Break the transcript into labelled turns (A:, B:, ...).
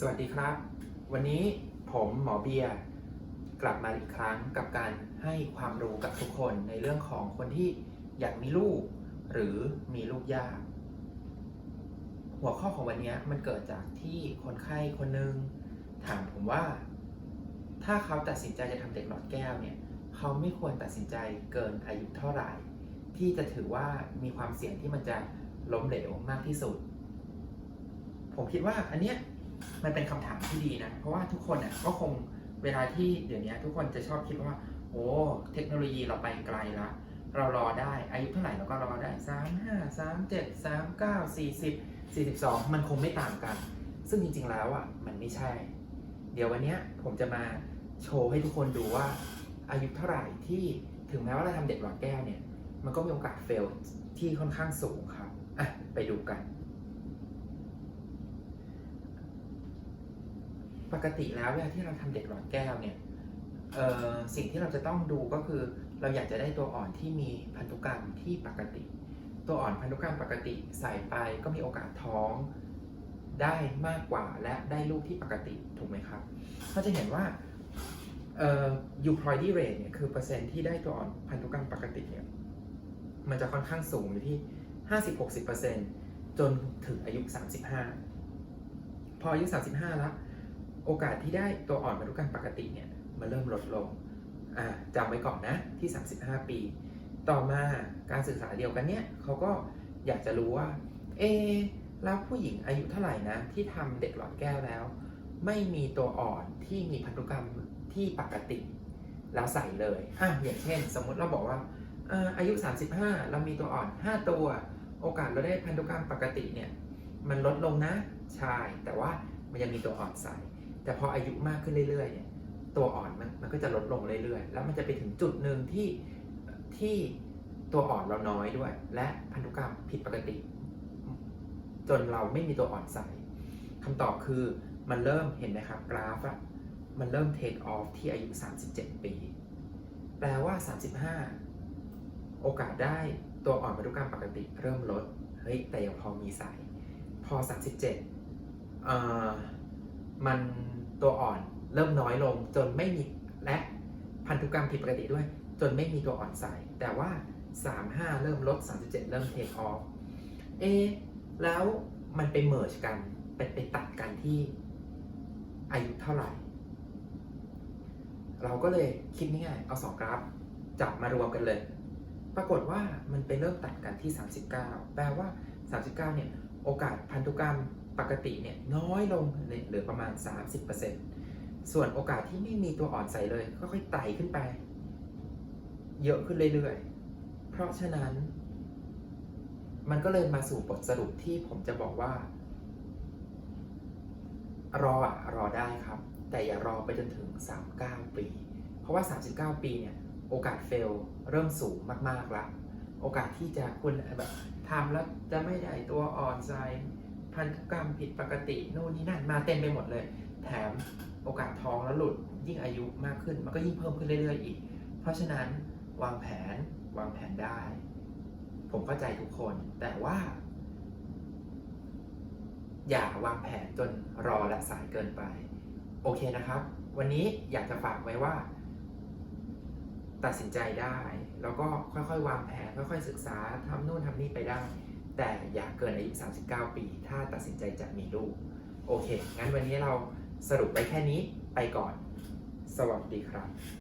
A: สวัสดีครับ วันนี้ผมหมอเบียร์กลับมาอีกครั้งกับการให้ความรู้กับทุกคนในเรื่องของคนที่อยากมีลูก หรือมีลูกยาก หัวข้อของวันนี้มันเกิดจากที่คนไข้คนหนึ่งถามผมว่า ถ้าเขาตัดสินใจจะทำเด็กหลอดแก้วเนี่ยเขาไม่ควรตัดสินใจเกินอายุเท่าไหร่ ที่จะถือว่ามีความเสี่ยงที่มันจะล้มเหลวมากที่สุด ผมคิดว่าอันเนี้ย มันเป็นคำถามที่ดีนะ เพราะว่าทุกคนเนี่ยก็คงเวลาที่เดี๋ยวนี้ทุกคนจะชอบคิดว่า โอ้ เทคโนโลยีเราไปไกลละ เรารอได้ อายุเท่าไหร่เราก็รอได้3 5 3 7 3 9 40 42มันคงไม่ต่างกัน ซึ่งจริงๆแล้วอะมันไม่ใช่ เดี๋ยววันนี้ผมจะมาโชว์ให้ทุกคนดูว่า อายุเท่าไหร่ที่ถึงแม้ว่าเราทำเด็กหลอดแก้วเนี่ย มันก็มีโอกาสเฟลที่ค่อนข้างสูงครับ อะ ไปดูกัน ปกติแล้วเวลาที่เราทำเด็กหลอดแก้วเนี่ยสิ่งที่เราจะต้องดูก็คือ เราอยากจะได้ตัวอ่อนที่มีพันธุกรรมที่ปกติ ตัวอ่อนพันธุกรรมปกติใส่ไปก็มีโอกาสท้องได้มากกว่าและได้ลูกที่ปกติถูกไหมครับก็จะเห็นว่าเอ่อ euploidy rate เนี่ยคือเปอร์เซ็นต์ที่ได้ตัวอ่อนพันธุกรรมปกติเนี่ยมันจะค่อนข้างสูงอยู่ที่ 50-60%จนถึงอายุ 35 พออายุ 35 แล้ว โอกาสที่ได้ตัวอ่อนพันธุกรรมปกติเนี่ยมันเริ่มลดลงอ่าจำไว้ก่อนนะที่ 35 ปี ต่อมาการศึกษาเดียวกันเนี่ยเขาก็อยากจะรู้ว่า เอแล้วผู้หญิงอายุเท่าไหร่นะ ที่ทำเด็กหลอดแก้วแล้ว ไม่มีตัวอ่อนที่มีพันธุกรรมที่ปกติแล้วใส่เลยอะอย่างเช่น สมมุติเราบอกว่าอ่าอายุ 35 เรามีตัวอ่อน 5 ตัว โอกาสเราได้พันธุกรรมปกติเนี่ยมันลดลงนะใช่แต่ว่ามันยังมีตัวอ่อนใส่ แต่พออายุมากขึ้นเรื่อยๆเนี่ยตัวอ่อนมันมันก็จะลดลงเรื่อยๆ แล้วมันจะไปถึงจุดหนึ่งที่ที่ตัวอ่อนเราน้อยด้วย และพันธุกรรมผิดปกติ จนเราไม่มีตัวอ่อนใส่คำตอบคือมันเริ่มเห็นไหมครับกราฟอะมันเริ่ม take off ที่อายุ 37 ปี แปลว่า 35 โอกาสได้ตัวอ่อนพันธุกรรมปกติเริ่มลด เฮ้ย แต่ยังพอมีใส่พอ 37เอ่อ มันตัวอ่อนเริ่มน้อยลงจนไม่มีและพันธุกรรมผิดปกติด้วย จนไม่มีตัวอ่อนใส่แต่ว่า 35 เริ่มลด 37 เริ่มเทคออฟเอะแล้วมันไปเมิร์จกันไปไปตัดกันที่อายุเท่าไหร่ เราก็เลยคิดง่ายๆเอาสองกราฟ จับมารวมกันเลย ปรากฏว่ามันไปเริ่มตัดกันที่ 39 แปลว่า 39 เนี่ย โอกาสพันธุกรรม ปกติเนี่ยน้อยลงเหลือประมาณ 30%ส่วนโอกาสที่ไม่มีตัวอ่อนใส่เลยค่อยๆไต่ขึ้นไป เยอะขึ้นเรื่อยๆ เพราะฉะนั้น มันก็เลยมาสู่บทสรุปที่ผมจะบอกว่า รออะรอได้ครับ แต่อย่ารอไปจนถึง 39 ปี เพราะว่า 39 ปีเนี่ยโอกาสเฟลเริ่มสูงมากๆละโอกาสที่จะคุณแบบทำแล้วจะไม่ได้ตัวอ่อนใส่ พันธุกรรมผิดปกติโน่นนี่นั่นมาเต็มไปหมดเลย แถมโอกาสท้องแล้วหลุดยิ่งอายุมากขึ้น มันก็ยิ่งเพิ่มขึ้นเรื่อยๆอีก เพราะฉะนั้นวางแผนวางแผนได้ ผมเข้าใจทุกคน แต่ว่า อย่าวางแผนจนรอและสายเกินไป โอเคนะครับ วันนี้อยากจะฝากไว้ว่า ตัดสินใจได้ แล้วก็ค่อยๆ วางแผนค่อยๆศึกษาทำนู่นทำนี่ไปได้ แต่อย่าเกินอายุ 39 ปี ถ้าตัดสินใจจะมีลูก โอเค งั้นวันนี้เราสรุปไปแค่นี้ไปก่อน สวัสดีครับ